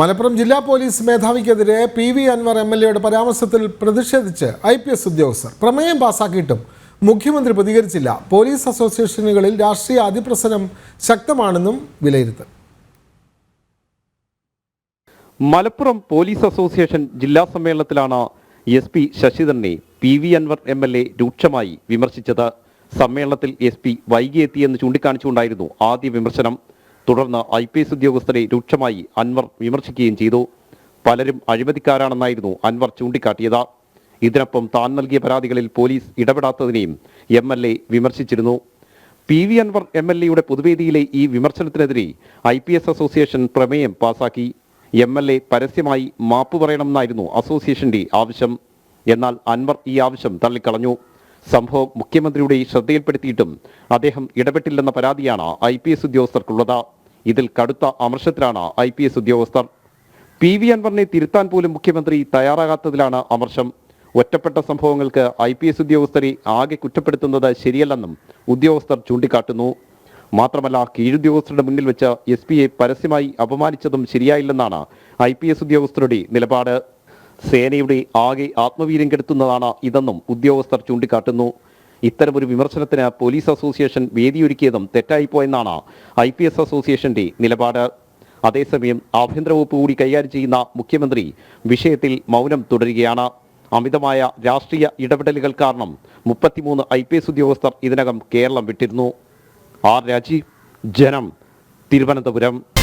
മലപ്പുറം ജില്ലാ police മേധാവിക്കെതിരെ P V Anvar M L എയുടെ പരാമർശത്തിൽ പ്രതിഷേധിച്ച് ഐ പി എസ് ഉദ്യോഗസ്ഥർ പ്രമേയം പാസാക്കിയിട്ടും മുഖ്യമന്ത്രി പ്രതികരിച്ചില്ല. പോലീസ് അസോസിയേഷനുകളിൽ രാഷ്ട്രീയ അതിപ്രസരം ശക്തമാണെന്നും വിലയിരുത്തൽ. മലപ്പുറം പോലീസ് അസോസിയേഷൻ ജില്ലാ സമ്മേളനത്തിലാണ് S P ശശിധരനെ P V Anvar M L A രൂക്ഷമായി വിമർശിച്ചത്. സമ്മേളനത്തിൽ എസ് പി വൈകിയെത്തിയെന്ന് ചൂണ്ടിക്കാണിച്ചുകൊണ്ടായിരുന്നു ആദ്യ വിമർശനം. തുടർന്ന് ഐ പി എസ് ഉദ്യോഗസ്ഥരെ രൂക്ഷമായി അൻവർ വിമർശിക്കുകയും ചെയ്തു. പലരും അഴിമതിക്കാരാണെന്നായിരുന്നു അൻവർ ചൂണ്ടിക്കാട്ടിയത്. ഇതിനൊപ്പം താൻ നൽകിയ പരാതികളിൽ പോലീസ് ഇടപെടാത്തതിനെയും M L A വിമർശിച്ചിരുന്നു. P V Anvar M L എയുടെ പൊതുവേദിയിലെ ഈ വിമർശനത്തിനെതിരെ ഐ പി എസ് അസോസിയേഷൻ പ്രമേയം പാസാക്കി. എം എൽ എ പരസ്യമായി മാപ്പ് പറയണമെന്നായിരുന്നു അസോസിയേഷന്റെ ആവശ്യം. എന്നാൽ അൻവർ ഈ ആവശ്യം തള്ളിക്കളഞ്ഞു. സംഭവം മുഖ്യമന്ത്രിയുടെ ശ്രദ്ധയിൽപ്പെടുത്തിയിട്ടും അദ്ദേഹം ഇടപെട്ടില്ലെന്ന പരാതിയാണ് ഐ പി എസ് ഉദ്യോഗസ്ഥർക്കുള്ളത്. ഇതിൽ കടുത്ത അമർഷത്തിലാണ് ഐ പി എസ് ഉദ്യോഗസ്ഥർ. പി വി അൻവറിനെ തിരുത്താൻ പോലും മുഖ്യമന്ത്രി തയ്യാറാകാത്തതിലാണ് അമർഷം. ഒറ്റപ്പെട്ട സംഭവങ്ങൾക്ക് ഐ പി എസ് ഉദ്യോഗസ്ഥരെ ആകെ കുറ്റപ്പെടുത്തുന്നത് ശരിയല്ലെന്നും ഉദ്യോഗസ്ഥർ ചൂണ്ടിക്കാട്ടുന്നു. മാത്രമല്ല കീഴുദ്യോഗസ്ഥരുടെ മുന്നിൽ വെച്ച് എസ് പിയെ പരസ്യമായി അപമാനിച്ചതും ശരിയായില്ലെന്നാണ് ഐ പി എസ് ഉദ്യോഗസ്ഥരുടെ നിലപാട്. സേനയുടെ ആകെ ആത്മവീര്യം കെടുത്തുന്നതാണ് ഇതെന്നും ഉദ്യോഗസ്ഥർ ചൂണ്ടിക്കാട്ടുന്നു. ഇത്തരമൊരു വിമർശനത്തിന് പോലീസ് അസോസിയേഷൻ വേദിയൊരുക്കിയതും തെറ്റായിപ്പോയെന്നാണ് ഐ പി എസ് അസോസിയേഷന്റെ നിലപാട്. അതേസമയം ആഭ്യന്തര വകുപ്പ് കൂടി കൈകാര്യം ചെയ്യുന്ന മുഖ്യമന്ത്രി വിഷയത്തിൽ മൗനം തുടരുകയാണ്. അമിതമായ രാഷ്ട്രീയ ഇടപെടലുകൾ കാരണം മുപ്പത്തിമൂന്ന് ഐ പി എസ് ഉദ്യോഗസ്ഥർ ഇതിനകം കേരളം വിട്ടിരുന്നു. ആർ രാജീവ് ജനം. തിരുവനന്തപുരം.